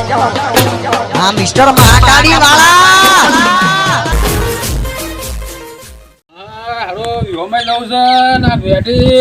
હા મિસ્ટર મહાકાળી વાળા હારો વિહોમાં જવું છે ને આ બેટી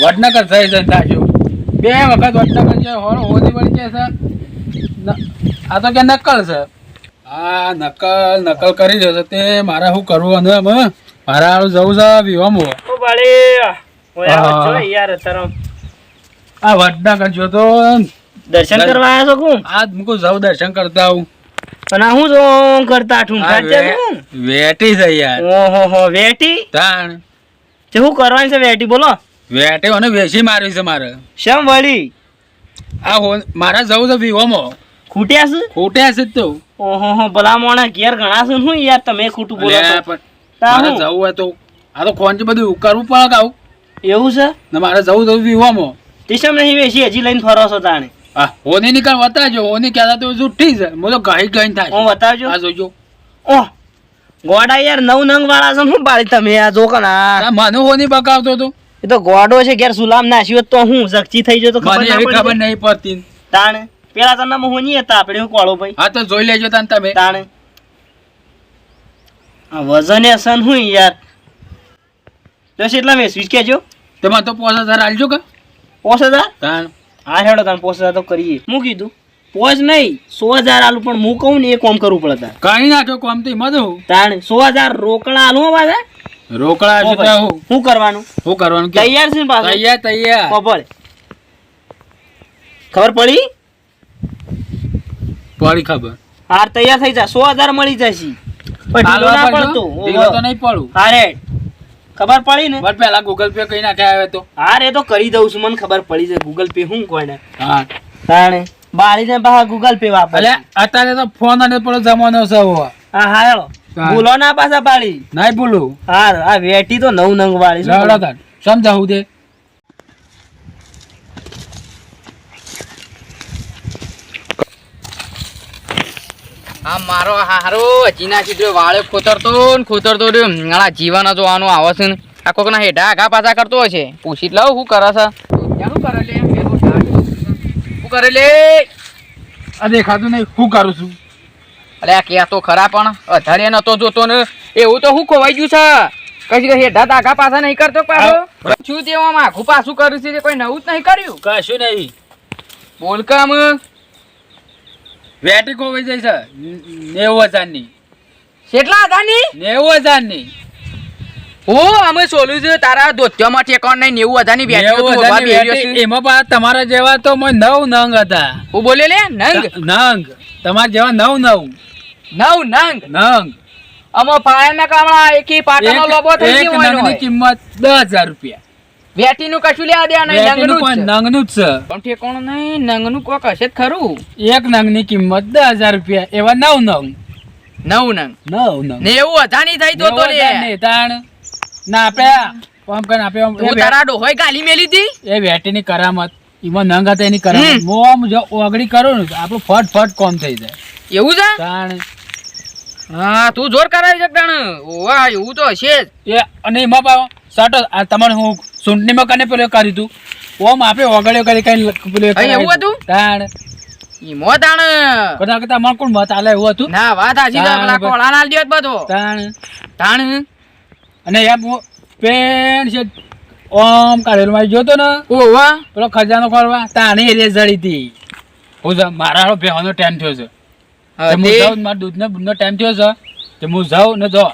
વડનગર થઈ છે તાજો બે વખત વડનગર છે હોર હોદી કે છે. આ તો કે નકલ છે. હા નકલ નકલ કરી જશે તે મારે શું કરવું અને મારે હારું જવું છે વિહોમાં. આ વડનગર જો તો દર્શન કરવા આવ્યા છો કું આજ મુકો જાઉં દર્શન કરતા આવું. અને હું જો કરતા છું વેટી છે યાર. ઓહો હો વેટી? તાણ. હું કરવાની છે વેટી બોલો. વેટી અને વેસી મારવી છે મારે. શેમ વળી? આ હો મારે જવું છે વિહોમાં. ખૂટ્યા છે? ખૂટ્યા છે તો. ઓહો હો ભલા મોણા ઘેર ઘણા છે હું યાર તમે ખોટું બોલો મારે? જવું હોય તો. આ તો ખોંચ બધું કરવું પડે આવું? એવું છે? ને મારે જવું તો વિહોમાં. તે શેમ નહીં વેસી હજી લઈને ફરો છો તાણે. હોની નીકળ વતાજો. ઓની કહેતા તો જુઠ્ઠી છે. મો તો ગાઈ ગાઈ થાય હું બતાવજો આ જોજો. ઓહ. ગોડા યાર નવ નંગ વાળા છે ને હું બાળી તમે આ જો કના મને ઓની બકાવતો તો? એ તો ગોડો છે ઘેર સુલામ નાસ્યો તો હું જગચી થઈ જતો ખબર મને એવી ખબર નહીં પડતી. તાણે. પેલા તો નામ હોની હતા આપણે હું કોળો ભાઈ. હા તો જોઈ લેજો તાન તમે. તાણે. આ વજન એ સન હું યાર. તો એટલા વેચવીશ કેજો. તમાર તો પોસ હજાર આલજો કે? પોસ હજાર? હા હેડો તને પોસ હજાર તો કરીએ. હું કીધું? પોસ નહીં સો હજાર આલું પણ હું કહું ને એ કોમ કરવું પડે તાર કઈ નાખ્યો કોમ તો એમાં તો તાણે સો હજાર રોકડા આલું પાછા. રોકડા શું કરવાનું? શું કરવાનું તૈયાર છે પાછું? તૈયાર તૈયાર. ખબર ખબર પડી? પડી ખબર. હાર તૈયાર થઈ જા સો હજાર મળી જશે. પણ ઢીલો ના પડતો. ઢીલો તો નહીં પડું. હારે. ખબર પડી ને? બટ પેલા ગૂગલ પે કઈ નાખે આવે તો. હારે તો કરી દઉં છું. મને ખબર પડી છે ગૂગલ પે હું કોને હા. તાણે. બાળીને બહાર ગૂગલ પે વાપરે. એટલે અત્યારે તો ફોન અને પેલો જમાનો છે. હા હા ભૂલો ના પાછા બાળી નહીં ભૂલું. હા આ વેટી તો નવ નંગ વાળી સમજાવું દે? આ મારો હારો ચીના ચિત્ર વાળે ખોતરતો ને ખોતરતો રહ્યો જીવાના જીવન જોવાનો આવે છે ને. આ કોક ના હેઠા આગા પાછા કરતો હશે પૂછી જ લઉં શું કરે છે. શું કરે લે? શું કરે લે? આ દેખાતું નહીં. શું કરું છું? અરે આ ક્યાં તો ખરા પણ અધારે નતો જોતો ને. એવું તો શું ખોવાઈ ગયું છે? કઈ કઈ હેઠા આગા પાછા નહીં કરતો પાછો. શું તેવામાં આખું પાછું કર્યું છે? કોઈ નવું જ નહીં કર્યું? કશું નહીં. બોલ કામ. વેટી જાય છે. નેવું હજારની. કેટલા હજારની? નેવું હજારની. હું અમે સોલું છે તારા ધોતિયામાં ઠેકાણ નહીં નેવું હજારની. એમાં પાછા તમારા જેવા તો નવ નંગ હતા. હું બોલે લે નંગ? નંગ. તમારા જેવા નવ નવ. નવ નંગ? નંગ. અમો પાયા ના કામળા એકી પાટાનો એક- લોબો થઈ ગયો નંગની કિંમત હજાર રૂપિયા. વેટી કશું લેવા દેવા નંગનું પણ નંગનું જ છે. પણ ઠેકાણું નહીં નંગનું કોક હશે જ ખરું. એક નંગની કિંમત દસ હજાર રૂપિયા એવા નવ નંગ. નવ નંગ. નવ નંગ. નેવું હજારની થઈ તો તો લે. તાણ. ના આપે આમ કરીને આપે આમ. એ તું વે- તારા ડોહોય ગાલી મેલી હતી એ વેટીની કરામત એમાં નંગ હતા એની કરામત. હમ. આમ જો ઓગળી કરું ને આપણું ફટ ફટ કોમ થઈ જાય. એવું છે? તાણ. હા તું જોર કરાવી શક તાણ? ઓવા એવું તો હશે જ. એ અને એમાં પાછો સાટો આ તમારે હું સૂંટણીમાં કને પેલો કરી તું. ઓમ આપે ઓગળ્યો કરી કઈ પેલો એવું હતું? તાણ. ઈમો તાણ કોના કરતા અમારે કોણ મત આલે એવું હતું? ના વાત હાચી છે પેલા કોળા ના દ્યો બધો. તાણ. તાણ. અને એમ પેન છે ઓમ કાઢેલું. મારી જોતો ને. ઓવા પેલો ખજાનો ખોલવા તાણી એરિયા જડી હતી હું મારા ભેવાનો ટાઈમ થયો છે. મારા દૂધનો ટાઈમ થયો છે હું જાઉં ને જો.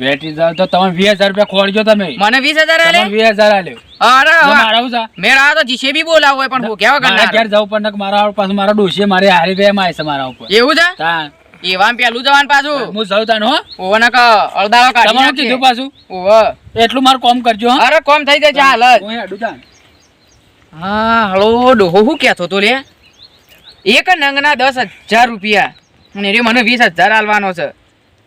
બેટરી જાવ તો તમે વીસ હજાર રૂપિયા ખોરજો તમે. મને વીસ હજાર આલે? વીસ હજાર આલ્યો અરે મારા હું છે મેરા તો જીસે બી બોલાવો હોય પણ હું કેવા મારા ઘેર જવું પણ નક મારા પાછું મારા ડોશીએ મારી હારી બે માં છે મારા ઉપર. એવું છે? તાણ એવામ પેલું જવાન પાછું? હું જાઉં તાણ હો. ઓવા ના કાઢી તમારે કીધું પાછું? ઓવા. એટલું મારું કોમ કરજો અરે કોમ થઈ જાય જ હું હેડું હા હળો ડોહો હું કહેતો તો લે? એક નંગના દસ હજાર રૂપિયા. અને એ મને વીસ હજાર આલવાનો છે.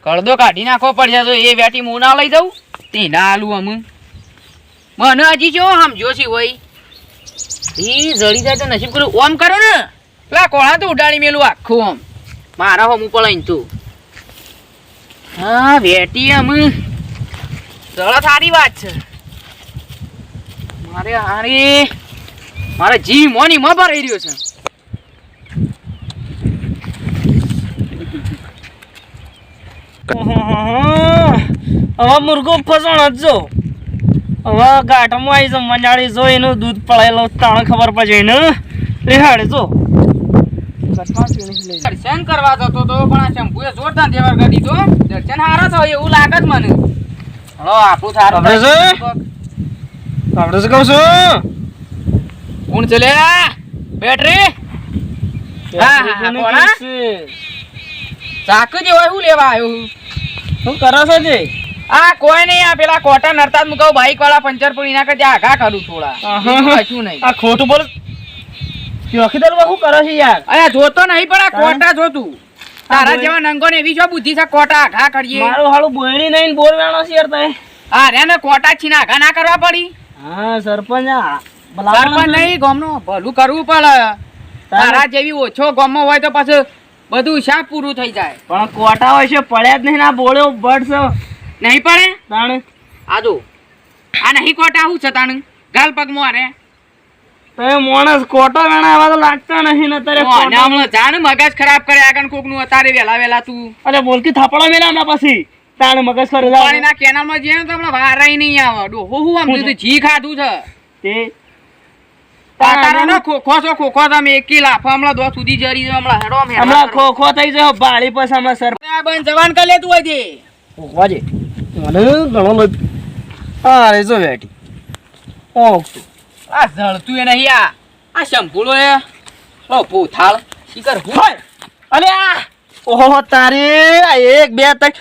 કળદો કાઢી નાખવો પડશે તો એ વેટી હું ના લઈ જાઉં? તે ના આલું અમુ. મને હજી જો સમજો છે હોય એ જડી જાય તો નસીબ કરું ઓમ કરો ને. પેલા કોળા તો ઉડાડી મેલું આખું આમ મારા હોમ ઉપર લઈને તું. હા, વેટી અમ. ચલો, સારી વાત છે. મારે હારી મારે જી મોની માં ભરાઈ રહ્યો છે. હવે મુર્ગો ફસણ જ હવે ગાંઠમાં આવી છે મંજાળી જો એનું દૂધ પડાયેલો તાણ ખબર પડે એને. રેહાડે જો. દર્શન કરવા જતો તો પણ આ શંભુએ જોરદાર દેવર કરી દીધો. દર્શન હારા થયો એવું લાગે જ મને. હલો આપું થારું આપડે શું કહું છું? કોણ ચલે બેટરી? હા, હા? ચાક જ એવું લેવા આવ્યું શું કરો છો જે? આ કોઈ નહીં આ પેલા કોટા નરતા જ મુકાવ બાઈક વાળા પંચર પડી એના કરતા આઘા કરું થોડા. કશું નહીં. આ ખોટું બોલ. ચોકીદાર બાબુ કરો છે યાર? અરે જોતો નહીં પણ આ કોટા જોતું. તારા જેવા નંગો ને એવી જો બુદ્ધિ છે કોટા આઘા કરીએ. મારું હાળું બોયણી નહીં બોર વેણો છે યાર તય આ રે ને કોટા છીના આઘા ના કરવા પડી. હા સરપંચ સરપંચ નહીં ગામનું ભલું કરવું પડે. તારા? જેવી ઓછો ગામમાં હોય તો પછી બધું શા પૂરું થઈ જાય? પણ કોટા હોય છે પડ્યા જ નહીં ના બોળ્યો બળ નહીં પડે? તાણે. આજો આ નહીં કોટા શું છે તાણ? ગાલ પગ મારે. તો માણસ કોટો વેણા આવા તો લાગતા નહીં ને તારે હમણાં જાણ મગજ ખરાબ કરે આગળ કોકનું અતારે વેલા વેલા તું. અરે બોલકી થાપડો મેલા હમણાં પછી. તાણે મગજ કરી પાણી ના કેનાલમાં જઈએ ને તો હમણાં વારાય નહીં આવે. ડોહો હું આમ જી ખાધું છે. તે ખોખો છો ખોખો તમે એકી લાફો હમણાં દો સુધી જરી છે, હમણાં હેડો હમણાં કરો. ખો ખો થઈ જાય બાળી પછી હમણાં સર આ જવાન કરી લેતું હોય મને ઘણો રે જો આ જળતું એ નહીં આ. આ શંભુલો એ. ઓ પૂથાળ શીકર હું અલે આ! ઓહો તારે આ એક બે ત્રણ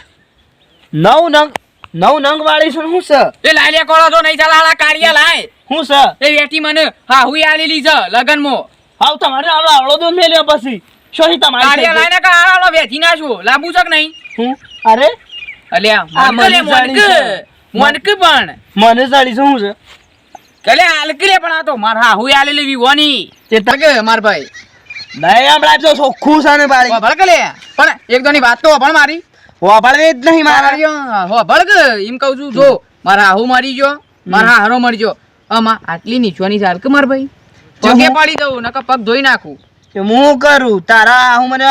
નવ નંગ નવ નંગ વાળી છે શું છે? એ લે કોળો તો નહીં ચાલે કાળિયા લાય. શું છે? એ વેઠી મને. હા હુઈ આલેલી છે મો હાવ તમારે આવડો આવડો દો મેલ્યો પછી. શોહી તમારી કાળિયા લાઈને કા આલો વેઠી નાખું લાંબુ છે કે નહીં? હું? અરે? અલ્યા આ મને મનક. મનક પણ. મને જાળી છે શું છે? કલે આલકલે લે પણ આ તો. માર હા હુઈ આલેલી વિવોની તે તકે માર ભાઈ? નહીં હમણાં જો ચોખ્ખું છે ને બાળી. હોભળ લે? પણ એક દોની વાત તો પણ મારી. વાપરવી જ નહીં મારા. મારા હોભળ એમ કહું છું જો મારા હાહુ મરી ગયો મારા હારો મરી ગયો. આમાં આટલી નીચવાની ચાલ કે માર ભાઈ? પગે પાડી દઉં નકર પગ ધોઈ નાખું. હું કરું? તારા હું મને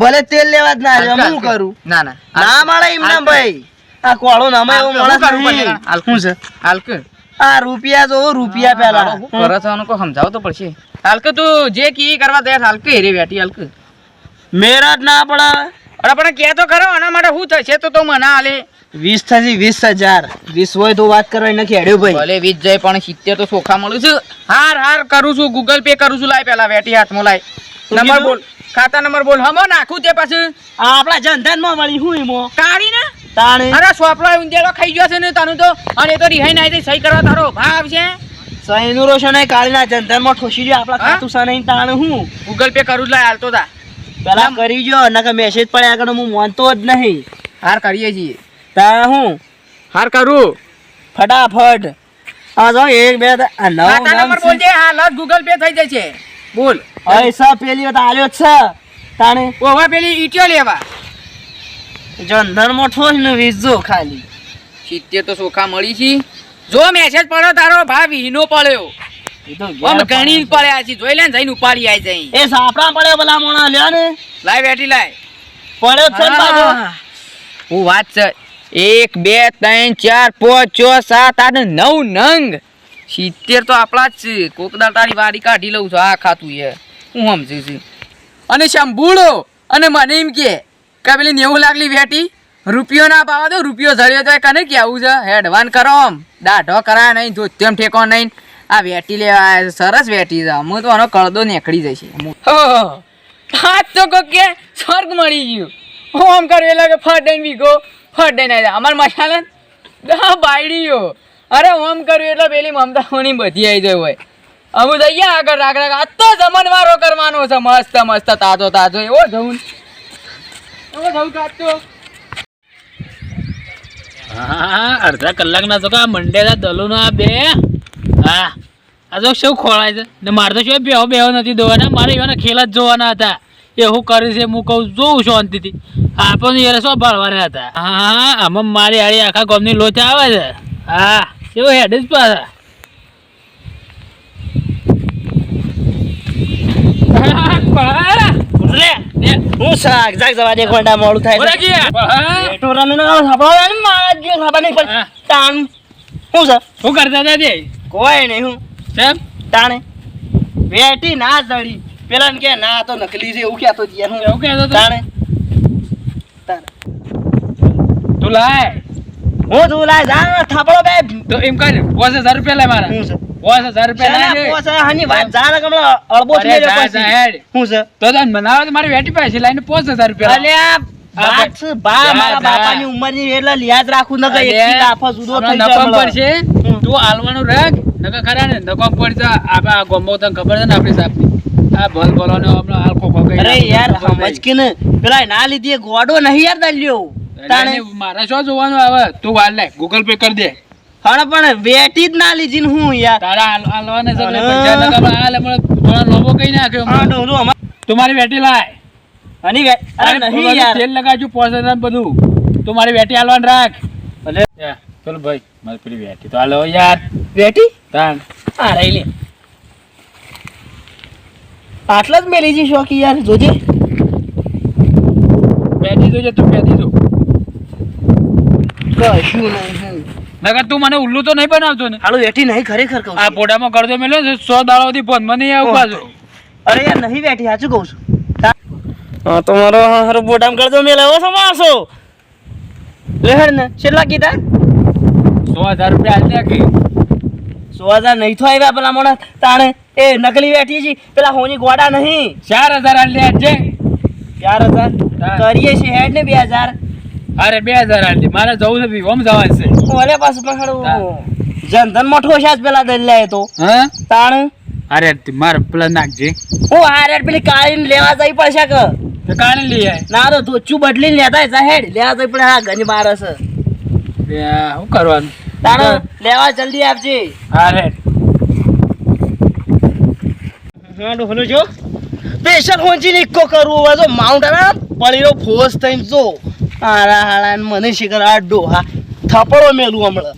ભલે તેલ લેવા જ ના હું કરું? ના ના. ના મળે એમ ભાઈ. આ કોળો નામે એવો હાલકા, માણસ નહીં. હાલકું છે? હાલ આ રૂપિયા જો રૂપિયા પેલા. હાલો, હું કરે છે આનું કોઈ સમજાવો તો પડશે. હાલક તું જે કી કરવા તૈયાર હાલક કે બેઠી બેટી હાલ મેરા જ ના પડે અરે પણ કે તો ખરો આના માટે શું થશે તો તો મને હાલે. વીસ થશે વીસ હજાર. વીસ હોય તો વાત કરવા નથી હેડ્યો ભાઈ. ભલે વીસ જાય પણ સિત્તેર તો ચોખા મળું છું. હાર હાર કરું છું ગૂગલ પે કરું છું લાય પેલા વેટી હાથમાં લાય. નંબર બોલ ખાતા નંબર બોલ. હમો નાખું તે પાછું. આપણા જનધનમાં મળી હું એમો? કાઢી ને? તાણે. અરે સોપડો ઊંધેડો ખાઈ ગયો છે ને તને તો. અને એ તો રિહાઈ નાઈ સહી કરવા તારો ભાવ છે. સહીનું રોશન કાળીના ઠોસી ગયો આપણા હા? ખાતું સા નહીં તાણે હું? ગૂગલ પે કરું જ લાય હાલતો તા. પેલા કરી નકર મેસેજ પડે આગળ હું માનતો જ નહીં. હાર કરીએ છીએ. તાણે હું? હાર કરું. ફટાફટ. આ જો એક બે નવ નંબર બોલજે હા લસ ગૂગલ પે થઈ જશે. બોલ. પૈસા પેલી વાત આલ્યો છે. તાણે ઓવા પેલી ઈટીઓ લેવા. જંધર મોઠો ને વીસજો ખાલી. સિત્તેર તો સોખા મળી છે. જો મેસેજ પડ્યો તારો ભાવ હીનો પડ્યો. તો ઘણી પડ્યા છે. જોઈ લે ને જઈને ઉપાડી આવી જાય એ સાપડા પડ્યો ભલા મોણા લ્યો ને. લાય બેઠી લાય. પડ્યો છે હું વાત છે. એક, બે, ત્રણ, ચાર, પાંચ, છ, સાત, આઠ નવ નંગ. સિત્તેર તો આપણા જ છે. કોકદાર તારી વારી કાઢી લઉં છું. આ ખાતું એ હું સમજું છું. અને શંભુડો અને મને એમ કે કે પેલી નેવું લાગલી વેટી, રૂપિયો ના પાવા દો, રૂપિયો ઝડ્યો તો એ કે આવું છે? હેડવાન કરો આમ. દાઢો કરાય નહીં જો તેમ ઠેકો નહીં. આ વેટી લેવા સરસ વેટી છે. હું તો આનો કળદો નીકળી જશે. આજ તો કે સ્વર્ગ મળી ગયું. હું આમ કરું એટલે કે ફટ વીઘો. ફટ દઈને અમારે મસાલા દા બાયડીઓ. અરે, હું કર્યું કરું એટલે પેલી મમતા હોની બધી આવી જાય હોય. અમુ જઈએ આગળ રાખ રાખ આ તો જમણવારો કરવાનો છે. મસ્ત મસ્ત, તાજો તાજો. એવો જવું એવો જવું કાચો હા, અડધા કલાકના તો કે મંડેલા દલોનો આ બે. હા. આ તો શું ખોળાય છે? મારે તો શું બેહો બેહો નથી દોવાના? મારે એવાના ખેલ જ જોવાના હતા. એ હું કરે છે હું કહું જોઉં શાંતિથી. આપણને યાર શું ભાળવાના હતા? હા આમાં મારી આડી આખા ગામની લોચ આવે છે. હા એવું હેડ જ પાછા. હા, શાક જાગ જવા દે ગોંડા મોડું થાય? ટોરાને ના સાંભળવા ને મારા જે ખબર નહીં હા. તાણ. શું કરતા હતા તે કોઈ નહીં હું. કેમ? તાણે. વેટી ના ચડી પેલા કે ના તો નકલી છે એવું કહેતો જ હું એવું કહેતો હતો? તાણે. તું લાય. હું તું લાય જા થાપડો બે. તો એમ કર પાંચ હજાર રૂપિયા લાય મારા. હું છે. પાંચ હજાર રૂપિયા લાય પોસે હાની વાત જા કમળો અળબો થઈ જા, પછી. હું છે. તો તને મનાવે તો મારી વેટી પાસે લાઈને પાંચ હજાર રૂપિયા લાય. અલ્યા વાત બા મારા બાપાની ઉંમરની એટલે લિહાજ રાખું ન જુદો થઈ જાય પડશે. તું આલવાનું રાખ નકર ખરા ને પડશે આ ગોમો તને ખબર છે ને આપણી સાપની આ ભલ ભલોને હમણાં હાલ ખોખો કરી અરે યાર સમજ કે ને પેલા ના લીધી ગોડો નહીં યાર દલ્યો. તાણે અરે, શું જોવાનું આવે? તું લે ગૂગલ પે કરી દે. હા પણ વેટી જ ના લીધી હું યાર. તારા હાલવાને થોડા કઈ નાખ્યો હા. ડોલું વેટી લાય. હની વે અરે અરે, નહીં બધું યાર. તેલ લગાવજો પાંચ બધું. તું મારી વેટી હાલવાન રાખ. ભલે. ચલો ભાઈ મારી પેલી વેટી તો હાલો યાર. વેટી? તાણ. હા રહી લે. આટલા જ મેલી જી શોખી યાર જોજે. બેઠી જોજે તું બેઠી જો. કશું નહીં નગર તું મને ઉલ્લુ તો નહીં બનાવતો ને. હાલો બેઠી નહીં ખરેખર કહું આ પોડામાં કરજો મેલ્યો છે સો દાડો સુધી ફોન મને નહીં આવું પાછું અરે યાર નહીં બેઠી સાચું કહું છું. હા તો મારો હારો બોટામ કરજો મેલે એવો સમાસો લેહણ ને છેલ્લા કીધા? સો હજાર રૂપિયા હાલ કે. સો હજાર નહીં તો આવ્યા પેલા મોણા તાણે. એ નકલી બેઠી છે. પેલા હોની ગોડા નહીં. ચાર હજાર દે આજે. ચાર હજાર? કરીએ છીએ હેડ ને બે હજાર. અરે બે હજાર હાલ મારે જવું છે ઓમ જવાનું છે. ઓલે પાછું પકડવું. હા. જનધન મોટો છે આજ પેલા દલ્યા તો. હા? તાણ? અરે માર પેલા નાખજે. હું અરે પેલી કાળી લેવા જઈ પડશે કે? તો કાળી લઈ આય. ના તો ધોચું બદલી લેતા જા હેડ. લેવા જઈ પડે હા ઘણી બાર હશે. બે શું કરવાનું? તાણ લેવા જલ્દી આપજે. અરે હા ડોહલો જો. સ્પેશિયલ હોંચી નિક્કો કરવું હોય તો માઉન્ટ આના પડીનો ફોર્સ થઈને જો. હારા ને મને શિખર આ ડોહા. થપડો મેલું હમણાં.